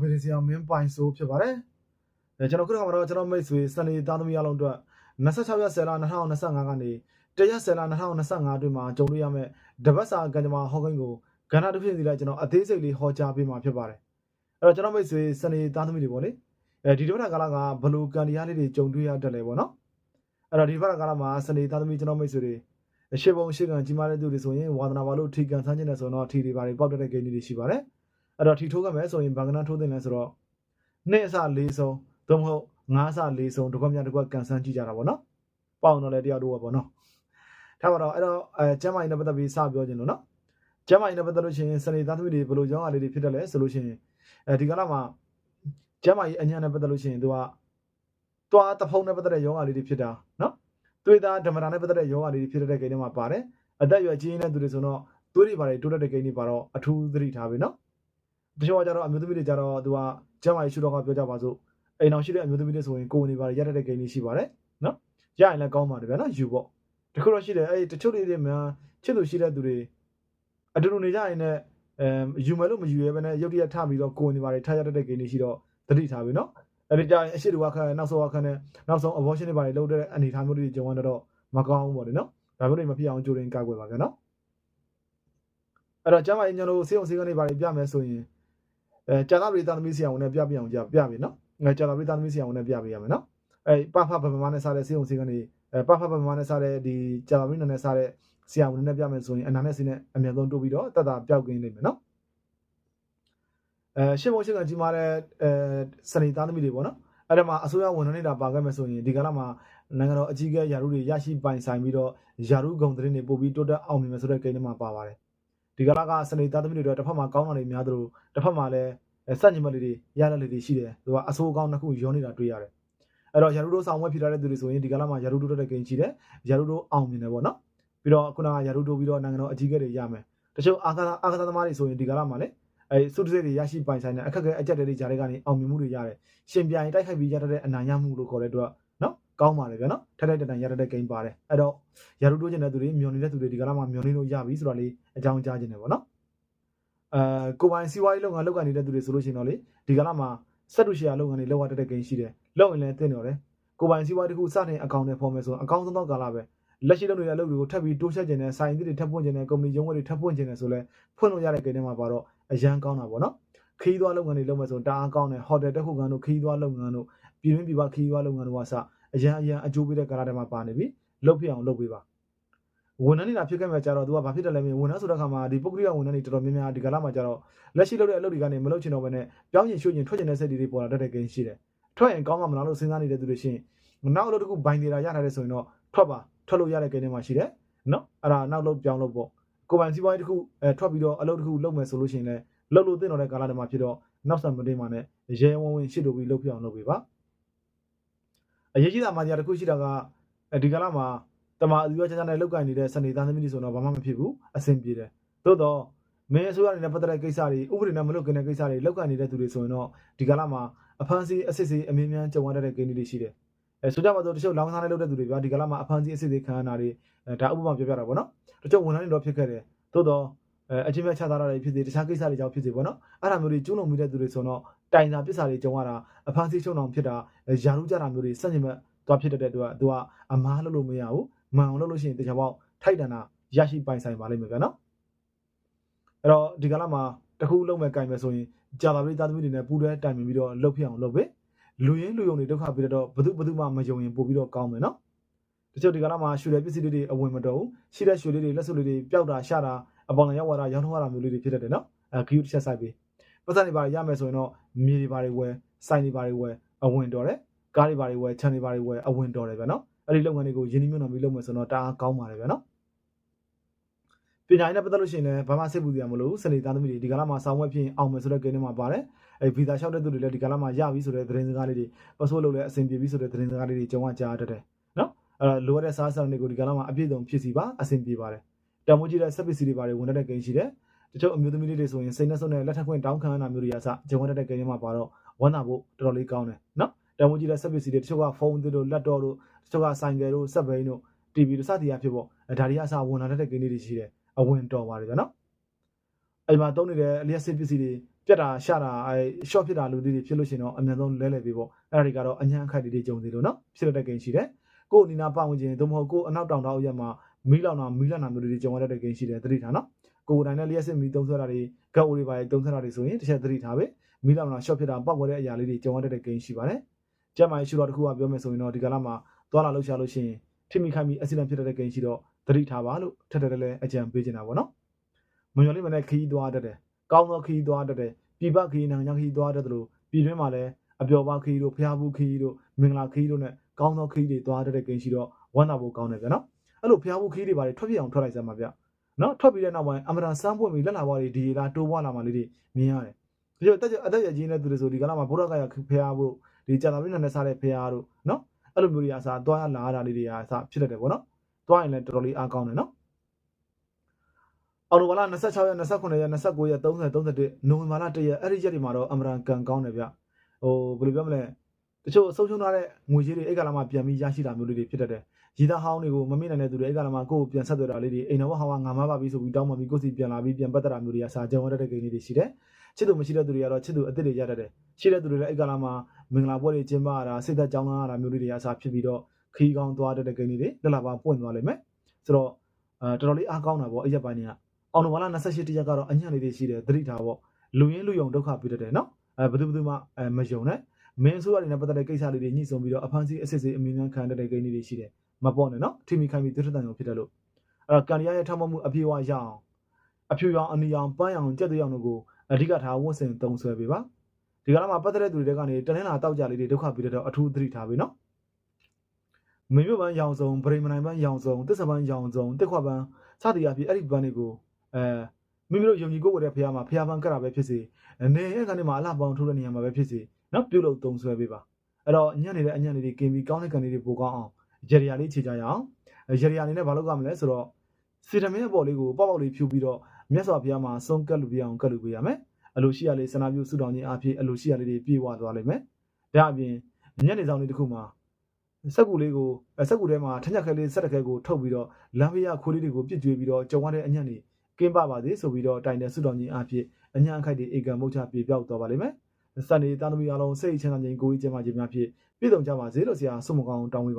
ဗီဒီဆရာမင်းပိုင်ဆိုဖြစ်ပါတယ်။အဲကျွန်တော်ခုနကမှတော့ကျွန်တော်မိတ်ဆွေစနေသားသမီးအလုံးအတွက်26ရက်10လ2025ကနေ1ရက်10လ2025အတွင်းမှာကြုံတွေ့ရမယ့်တပတ်စာကံကြမ္မာဟောကိန်းကိုကဏ္ဍတစ်ဖြစ်စီလိုက်ကျွန်တော်အသေးစိတ်လေးဟောကြားပေးမှာဖြစ်ပါတယ်။အဲ့တော့ကျွန်တော်မိတ်ဆွေစနေသားသမီးတွေပေါ့လေ။အဲဒီတပတ်ကာလကဘလူကံတရားလေးတွေကြုံတွေ့ရတတ်လေပေါ့နော်။အဲ့တော့ဒီဘက်ကာလမှာစနေသားသမီးကျွန်တော်မိတ်ဆွေတွေအရှိပုံရှိကံကြီးမားတဲ့သူတွေဆိုရင်ဝါသနာပါလို့ထီကန်ဆန်းခြင်းနဲ့ဆိုတော့ထီတွေပါတွေပေါက်တတ်တဲ့ဂိမ်းတွေရှိပါတယ်။ အဲ့တော့ထီထိုးကမယ်ဆိုရင်ဘာကနာထိုးတင်လဲဆိုတော့နှစ်အစလေးဆုံးသို့မဟုတ်ငါးအစလေးဆုံးတစ်ခွက်မြတ်တစ်ခွက်ကန်ဆန်းကြည့်ကြတာပေါ့နော်။ပေါအောင်တော့လည်းတရားတို့ပေါ့နော်။ထားပါတော့အဲ့တော့အဲကျမ်းမာရေးနဲ့ပတ်သက်ပြီးစပြောခြင်းလို့နော်။ကျမ်းမာရေးနဲ့ပတ်သက်လို့ရှိရင်စနေသားသမီးတွေဘယ်လိုကြောင်းအားလေးတွေဖြစ်တယ်လဲဆိုလို့ရှိရင်အဲဒီကလာမှာကျမ်းမာရေးအညာနဲ့ပတ်သက်လို့ရှိရင်သူကတွားတဖုံနဲ့ပတ်သက်တဲ့ယောဂါလေးတွေဖြစ်တာနော်။သွေးသားဓမ္မတာနဲ့ပတ်သက်တဲ့ယောဂါလေးတွေဖြစ်တဲ့ဂိမ်းတွေမှာပါတယ်။အသက်အရွယ်ကြီးနေတဲ့သူတွေဆိုတော့သွေးတွေပါတယ်တိုးတက်တဲ့ဂိမ်းတွေပါတော့အထူးသတိထားပြီနော်။ တချို့ကကြတော့အမျိုးသမီးတွေကြတော့သူကကျမ်းမာရေးရှုတော့ကပြောကြပါစို့အိမ်အောင်ရှိတဲ့အမျိုးသမီးတွေဆိုရင်ကိုယ်နေပါတယ်ရတတ်တဲ့ဂိမ်းတွေရှိပါတယ်နော်။ရရင်လည်းကောင်းပါတယ်ဗျာနော်ယူပေါ့။တခုတော့ရှိတယ်အဲ့တချို့တွေတွေများချစ်သူရှိတဲ့သူတွေအတူတူနေကြရင်လည်းအဲယူမယ်လို့မယူရဲဘဲနဲ့ရုတ်တရက်ထပြီးတော့ကိုယ်နေပါတယ်ထားရတတ်တဲ့ဂိမ်းတွေရှိတော့သတိထားပြီနော်။အဲ့ဒီကြရင်အရှိတူကခက်နောက်ဆုံးကခက်နဲ့နောက်ဆုံး abortion တွေပါတယ်လုပ်တဲ့အနေအထားမျိုးတွေကြုံရတော့မကောင်းဘူးပေါ့လေနော်။ဒါမျိုးတွေမဖြစ်အောင်ကြိုတင်ကာကွယ်ပါဗျာနော်။အဲ့တော့ကျမ်းမာရေးညတို့စေအောင်စေကနေပါတယ်ပြမယ်ဆိုရင် အဲကြာသာပရိသသမီးဆရာဝန်နဲ့ပြပြအောင်ကြပြပြီနော်။ငါကြာသာပရိသသမီးဆရာဝန်နဲ့ပြပေးရမယ်နော်။အဲပဖဗဗမာနဲ့စားတဲ့စေအောင်စေကနေအဲပဖဗဗမာနဲ့စားတဲ့ဒီကြာသာပရိနဲ့စားတဲ့ဆရာဝန်နဲ့ပြမယ်ဆိုရင်အနာနဲ့စီနဲ့အမြဲဆုံးတိုးပြီးတော့တတ်တာပျောက်ကင်းနေမယ်နော်။အဲရှင်းဖို့ရှင်းကကြီးမားတဲ့အဲစနေသားသမီးတွေပေါ့နော်။အဲ့ဒါမှာအစိုးရဝန်ထမ်းတွေတာပါခဲ့မယ်ဆိုရင်ဒီကလာမှာနိုင်ငံတော်အကြီးအကဲယာရုတွေရရှိပိုင်ဆိုင်ပြီးတော့ယာရုဂုံသတင်းတွေပို့ပြီးတိုးတက်အောင်မြင်မယ်ဆိုတဲ့ကိန်းတွေမှာပါပါတယ်။ ဒီကလာကစနေသားသမီးတွေတော့တစ်ဖက်မှာကောင်းတာတွေများသလိုတစ်ဖက်မှာလည်းစက်ညင်မလေးတွေရတဲ့လေးတွေရှိတယ်။သူကအဆိုးကောင်းတစ်ခုရောနေတာတွေ့ရတယ်။အဲ့တော့ယာရုတို့ဆောင်ဝဲဖြစ်လာတဲ့သူတွေဆိုရင်ဒီကလာမှာယာရုတို့တဲ့ကိန်းရှိတယ်။ယာရုတို့အောင်မြင်တယ်ပေါ့နော်။ပြီးတော့ခုနကယာရုတို့ပြီးတော့နိုင်ငံတော်အကြီးအကဲတွေရမယ်။တချို့အာကာအာကာသမားတွေဆိုရင်ဒီကလာမှာလည်းအဲစုတစိတ်တွေရရှိပိုင်ဆိုင်တဲ့အခက်အခဲအကြက်တွေကြားတွေကနေအောင်မြင်မှုတွေရတယ်။ရှင်ပြိုင်တိုက်ခိုက်ပြီးရတဲ့အနာရမှုလို့ခေါ်တဲ့အတွက်နော် ကောင်းပါလေဗျာနော်ထိုက်ထိုက်တန်တန်ရတဲ့ဂိမ်းပါတယ်အဲ့တော့ယာရုတိုးကျင်တဲ့သူတွေမျောနေတဲ့သူတွေဒီကလာမှာမျောနေလို့ရပြီဆိုတာလေးအကြောင်းကြားခြင်းတယ်ပေါ့နော်အဲကိုပိုင်စီးပွားရေးလုပ်ငန်းလုပ်ကိုင်နေတဲ့သူတွေဆိုလို့ရှိရင်တော့လေဒီကလာမှာစက်တူရှယ်ယာလုပ်ငန်းတွေလုပ်ရတဲ့ဂိမ်းရှိတယ်လုပ်ရင်လည်းတင်တော့တယ်ကိုပိုင်စီးပွားရေးတစ်ခုစတင်အကောင့်နဲ့ဖော်မယ်ဆိုရင်အကောင့်သုံးတော့ကာလပဲလက်ရှိလုပ်နေတဲ့အလုပ်တွေကိုထပ်ပြီးတိုးချက်ခြင်းနဲ့ဆိုင်အသစ်တွေထပ်ပွင့်ခြင်းနဲ့ကုမ္ပဏီရုံးဝယ်တွေထပ်ပွင့်ခြင်းနဲ့ဆိုလဲဖွင့်လို့ရတဲ့ဂိမ်းတွေမှာပါတော့အရန်ကောင်းတာပေါ့နော်ခီးသွားလုပ်ငန်းတွေလုပ်မယ်ဆိုရင်တအားကောင်းတယ်ဟိုတယ်တက်ခုကန်တို့ခီးသွားလုပ်ငန်းတို့ပြည်တွင်းပြည်ပခီးသွားလုပ်ငန်းတို့ကစ အရန်အရန်အကျိုးပေးတဲ့ကာလတွေမှာပါနေပြီလုတ်ဖြစ်အောင်လုပ်ပေးပါဝန်ထမ်းနေတာဖြစ်ခဲ့မှကြတော့သူကဘာဖြစ်တယ်လဲမင်းဝန်ထမ်းဆိုတဲ့ခါမှာဒီပုဂ္ဂလိကဝန်ထမ်းတွေတော်တော်များများဒီကာလမှာကြတော့လက်ရှိလုပ်တဲ့အလုပ်တွေကနေမလုပ်ချင်တော့ဘဲနဲ့ပြောင်းရင်ရွှေ့ရင်ထွက်ချင်တဲ့စိတ်တွေပေါ်လာတတ်တဲ့ကိန်းရှိတယ်ထွက်ရင်ကောင်းမှမလားလို့စဉ်းစားနေတဲ့သူတွေရှင်နောက်အလုပ်တစ်ခုဘိုင်နေတာရထားတဲ့ဆိုရင်တော့ထွက်ပါထွက်လို့ရတဲ့ကိန်းတွေမှာရှိတယ်နော်အဲ့ဒါနောက်လုပ်ပြောင်းလုပ်ပေါ့ကိုပိုင်စီးပွားရေးတစ်ခုအဲထွက်ပြီးတော့အလုပ်တစ်ခုလုပ်မယ်ဆိုလို့ရှိရင်လည်းလုပ်လို့တင်တော်တဲ့ကာလတွေမှာဖြစ်တော့နောက်ဆက်မတင်ပါနဲ့ရဲဝုံဝင်ရှစ်တို့ပြီးလုပ်ပြအောင်လုပ်ပေးပါ အရေးကြီးတာမှတရားတစ်ခုရှိတာကဒီကာလမှာတမအစီအစဉ်ချာချာနဲ့လောက်ကင်နေတဲ့စနေသားသမီးတွေဆိုတော့ဘာမှမဖြစ်ဘူးအဆင်ပြေတယ်သို့တော့မင်းအစိုးရအနေနဲ့ပတ်သက်တဲ့ကိစ္စတွေဥပဒေနဲ့မလုပ်ခင်တဲ့ကိစ္စတွေလောက်ကင်နေတဲ့သူတွေဆိုရင်တော့ဒီကာလမှာအဖမ်းဆီးအစစ်စီအမြင့်မြန်းကြုံရတဲ့ကိန်းတွေရှိတယ်အဲဆိုကြပါစို့တချို့လောင်းစားနဲ့လုပ်တဲ့သူတွေဗျာဒီကလာမှာအဖမ်းဆီးအစစ်စီခံရတာတွေဒါဥပမာပြောပြတာပေါ့နော်တချို့ဝန်ထမ်းတွေတော့ဖြစ်ခဲ့တယ်သို့တော့အဲအချင်းမြတ်ချတာတွေဖြစ်စေတခြားကိစ္စတွေကြောင့်ဖြစ်စေပေါ့နော်အဲ့ဒါမျိုးတွေကျူးလွန်မိတဲ့သူတွေဆိုတော့ တိုင်စာပစ္စတွေကြုံရတာအဖမ်းဆီးချုံအောင်ဖြစ်တာယာရုကြတာမျိုးတွေစက်ညင်မဲ့သွားဖြစ်တဲ့အတွက်သူကအမားလုပ်လို့မရဘူးမှန်အောင်လုပ်လို့ရှိရင်တခြားပေါက်ထိုက်တန်တာရရှိပိုင်ဆိုင်ပါလိမ့်မယ်ဗျာနော်အဲ့တော့ဒီကလာမှာတခုလုံးမဲ့ကင်မယ်ဆိုရင်ကြာလာပြီးသားသမီးတွေနဲ့ပူးတွဲတိုင်ပင်ပြီးတော့လှုပ်ဖြစ်အောင်လုပ်ပဲလူရင်းလူယုံတွေဒုက္ခပြီးတော့ဘသူဘသူမှမယုံရင်ပို့ပြီးတော့ကောင်းမယ်နော်တချို့ဒီကလာမှာရွှေတဲ့ပစ္စည်းလေးတွေအဝင်မတော်ဘူးရှိတဲ့ရွှေလေးတွေလက်စွပ်လေးတွေပျောက်တာရှာတာအပေါ်လည်းရောက်လာတာရောင်းထုတ်ရတာမျိုးလေးတွေဖြစ်တတ်တယ်နော်အဲဂီယူတစ်ချက်ဆိုင်ပြီး ပတ်စံတွေပါရမယ်ဆိုရင်တော့မြေတွေပါတွေဝယ်ဆိုင်တွေပါတွေဝယ်အဝင်တော်တယ်ကားတွေပါတွေဝယ်ခြံတွေပါတွေဝယ်အဝင်တော်တယ်ဗျာနော်အဲ့ဒီလုပ်ငန်းတွေကိုယင်းနှိမ့်မြုံပြီးလုပ်မယ်ဆိုတော့တအားကောင်းပါတယ်ဗျာနော်ပညာရေးနဲ့ပတ်သက်လို့ရှိရင်လည်းဘာမှစိတ်ပူစရာမလိုဘူးစနေသားသမီးတွေဒီကလာမှာဆောင်းဝဲဖြစ်အောင်မယ်ဆိုတဲ့ကိန်းထဲမှာပါတယ်အဲဗီဇာလျှောက်တဲ့သူတွေလည်းဒီကလာမှာရပြီဆိုတဲ့သတင်းစကားလေးတွေပတ်ဆိုးလုပ်လဲအဆင်ပြေပြီဆိုတဲ့သတင်းစကားလေးတွေကြုံရကြားတတ်တယ်နော်အဲ့တော့လိုအပ်တဲ့စားစံတွေကိုဒီကလာမှာအပြည့်စုံဖြစ်စီပါအဆင်ပြေပါတယ်တမိုးကြီးတဲ့ဆက်ပစ္စည်းတွေပါတယ်ဝင်တဲ့ကိန်းရှိတယ် တချို့အမျိုးသမီးလေးတွေဆိုရင်စိတ်နဲ့ဆုံးတဲ့လက်ထပ်ခွင့်တောင်းခံရတာမျိုးတွေအစကြုံရတဲ့ကိန်းထဲမှာပါတော့ဝမ်းသာဖို့တော်တော်လေးကောင်းတယ်နော်တမိုးကြီးတဲ့ဆက်ပစ္စည်းတွေတချို့ကဖုန်းတွေတို့လက်တော့တို့တချို့ကဆိုင်ကယ်တို့စက်ဘိန်းတို့ TV တို့စသည်အဖြစ်ပေါ့ဒါတွေအစဝင်လာတဲ့ကိန်းလေးတွေရှိတယ်အဝင်တော်ပါတယ်ဗျာနော်အဲ့မှာတုံးနေတဲ့အလျက်စစ်ပစ္စည်းတွေပြက်တာရှာတာအဲ short ဖြစ်တာလူတွေဖြစ်လို့ရှိရင်တော့အများဆုံးလဲလဲပေးပေါ့အဲ့ဒါတွေကတော့အញ្ញံအခိုက်တွေကြုံသေးလို့နော်ဖြစ်တဲ့ကိန်းရှိတယ်ကိုယ်အနီနာပတ်ဝန်းကျင်သို့မဟုတ်ကိုယ်အနောက်တောင်တောင်ရက်မှာမီးလောင်တာမီးလန့်တာမျိုးတွေကြုံရတဲ့ကိန်းရှိတယ်သတိထားနော် ကိုယ်တိုင်နဲ့လျှက်စစ်မီးသုံးဆွဲတာတွေဂတ်အိုတွေပါသုံးဆွဲတာတွေဆိုရင်တစ်ချက်သတိထားပဲမီးလောင်တာ short ဖြစ်တာပောက်ကွဲတဲ့အရာလေးတွေကြုံရတဲ့ကိန်းရှိပါတယ်ကျက်မိုင်းရှူတော့တစ်ခုကပြောမယ်ဆိုရင်တော့ဒီကလာမှာသွားလာလှုပ်ရှားလို့ရှိရင်ထိမိခိုက်မိ accident ဖြစ်တဲ့ကိန်းရှိတော့သတိထားပါလို့ထက်တယ်လည်းအကြံပေးချင်တာပေါ့နော်မညော်လေးမနဲ့ခီးသွားတတ်တယ်ကောင်းသောခီးသွားတတ်တယ်ပြည်ပခီးနိုင်ငံခီးသွားတတ်တယ်လို့ပြည်တွင်းမှာလည်းအပျော်ပါခီးတို့ဖျားဘူးခီးတို့မင်္ဂလာခီးတို့နဲ့ကောင်းသောခီးတွေသွားတတ်တဲ့ကိန်းရှိတော့ဝမ်းသာဖို့ကောင်းတယ်ဗျာနော်အဲ့လိုဖျားဘူးခီးတွေပါလေထွက်ပြအောင်ထွက်လိုက်စမ်းပါဗျ နော်ထွက်ပြီးတဲ့နောက်ပိုင်းအမရန်စမ်းပွင့်ပြီးလက်လာဘွားတွေဒီလာတိုးဘွားလာမှလေးတွေမြင်ရတယ်ဒီလိုတက်အသက်ရကြီးနေတဲ့သူတွေဆိုဒီကလာမှာဘုရားကရဖျားဖို့ဒီကြာတာပြည့်နဲ့စားတဲ့ဖျားတို့နော်အဲ့လိုမျိုးတွေအစားသွားလာတာလေးတွေအစားဖြစ်တတ်တယ်ပေါ့နော်သွားရင်လည်းတော်တော်လေးအားကောင်းတယ်နော်အော်တိုဘာလ26ရက်29ရက်29ရက်30 31နိုဝင်ဘာလ1ရက်အဲ့ဒီရက်တွေမှာတော့အမရန်ကန်ကောင်းတယ်ဗျဟိုဘယ်လိုပြောမလဲတချို့အဆုံးရှုံးထားတဲ့ငွေကြေးတွေအဲ့ကလာမှာပြန်ပြီးရရှိတာမျိုးလေးတွေဖြစ်တတ်တယ် ရည်သားဟောင်းတွေကိုမမိနိုင်တဲ့သူတွေအဲ့ကလာမှာကိုယ့်ကိုပြန်ဆက်သွယ်တာလေးတွေအိမ်တော်ဟောင်းကငါမပါပြီဆိုပြီးတောင်းပန်ပြီးကိုယ့်စီပြန်လာပြီးပြန်ပတ်သက်တာမျိုးတွေကစာကြုံရတဲ့ကိန်းလေးတွေရှိတယ်ချစ်သူမရှိတဲ့သူတွေကတော့ချစ်သူအစ်စ်တွေရတတ်တယ်ရှိတဲ့သူတွေလည်းအဲ့ကလာမှာမင်္ဂလာပွဲတွေကျင်းပရတာစိတ်သက်ကြောင်းလာရတာမျိုးလေးတွေအစားဖြစ်ပြီးတော့ခီးကောင်းသွားတဲ့ကိန်းလေးတွေလက်လာပါပွင့်သွားလိမ့်မယ်ဆိုတော့အဲတော်တော်လေးအားကောင်းတာပေါ့အဲ့ရက်ပိုင်းတွေကအောင်နိုဘာလ28တရက်ကတော့အညံ့လေးတွေရှိတယ်သတိထားပေါ့လူရင်းလူယုံဒုက္ခပြီးတတ်တယ်နော်အဲဘယ်သူဘယ်သူမှအဲမယုံနဲ့မင်းဆိုရတဲ့နဲ့ပတ်သက်တဲ့ကိစ္စလေးတွေညှိစုံပြီးတော့အဖန်စီအစစ်စစ်အမြင်များခံတတ်တဲ့ကိန်းလေးတွေရှိတယ် မပေါ့နဲ့နော်ထိမိခိုင်းပြီးတိထတန်ရုံဖြစ်တယ်လို့အဲ့တော့ကန်ရီယာရဲ့ထောက်မမှုအပြေအဝရအောင်အဖြူရောင်အနီရောင်ပန်းရောင်ကြက်သွေးရောင်တို့ကိုအဓိကထားဝတ်ဆင်သုံးဆွဲပေးပါဒီကလာမှာပတ်သက်တဲ့သူတွေကနေတနင်္လာတောက်ကြလေးတွေဒုက္ခပြီးတော့အထူးသတိထားပေးနော်မင်းမျိုးပန်းရောင်စုံဗရိမနိုင်ပန်းရောင်စုံတစ္ဆပန်းရောင်စုံတက်ခွပန်းစသည်အဖြစ်အဲ့ဒီပန်းတွေကိုအဲမိမိတို့ယုံကြည်ကိုယ်ကိုယ်တဲ့ဖះမှာဖះပန်းကတ်တာပဲဖြစ်စေအနေရဲ့ကနေမှာအလှပေါင်းထိုးတဲ့နေရာမှာပဲဖြစ်စေနော်ပြုတ်လို့သုံးဆွဲပေးပါအဲ့တော့ညံ့နေတဲ့အညံ့နေတွေကင်ပြီးကောင်းတဲ့ကန်လေးတွေပိုကောင်းအောင် ရေရီယာလေးခြေကြရအောင်ရေရီယာလေးနဲ့ဘာလုပ်ရမလဲဆိုတော့စီတမင်းအပေါ်လေးကိုပေါက်ပေါက်လေးဖြူပြီးတော့မြတ်စွာဘုရားမှာဆုံးကတ်လူပြအောင်ကတ်လူပေးရမယ်အလိုရှိရလေးစနာပြုစုတောင်းခြင်းအဖြစ်အလိုရှိရလေးတွေပြေဝသွားလိမ့်မယ်ဒါအပြင်ညံ့နေဆောင်လေးတစ်ခုမှာစက်ကူလေးကိုစက်ကူထဲမှာထညက်ခဲလေးစက်တခဲကိုထုတ်ပြီးတော့လမ်းဘေးရခိုးလေးတွေကိုပြစ်ကျွေးပြီးတော့ကြုံရတဲ့အညံ့နေကင်းပပါစေဆိုပြီးတော့တိုင်တဲ့ဆုတော်ကြီးအဖြစ်အညာအခိုက်တွေဧကမုတ်ချပြေပြောက်သွားပါလိမ့်မယ်။စနေသားသမီးအားလုံးစိတ်ချမ်းသာခြင်းကိုယ်ကြီးကျန်းမာခြင်းများဖြင့်ပြည့်စုံကြပါစေလို့ဆရာဆုမကောင်းတောင်းပေး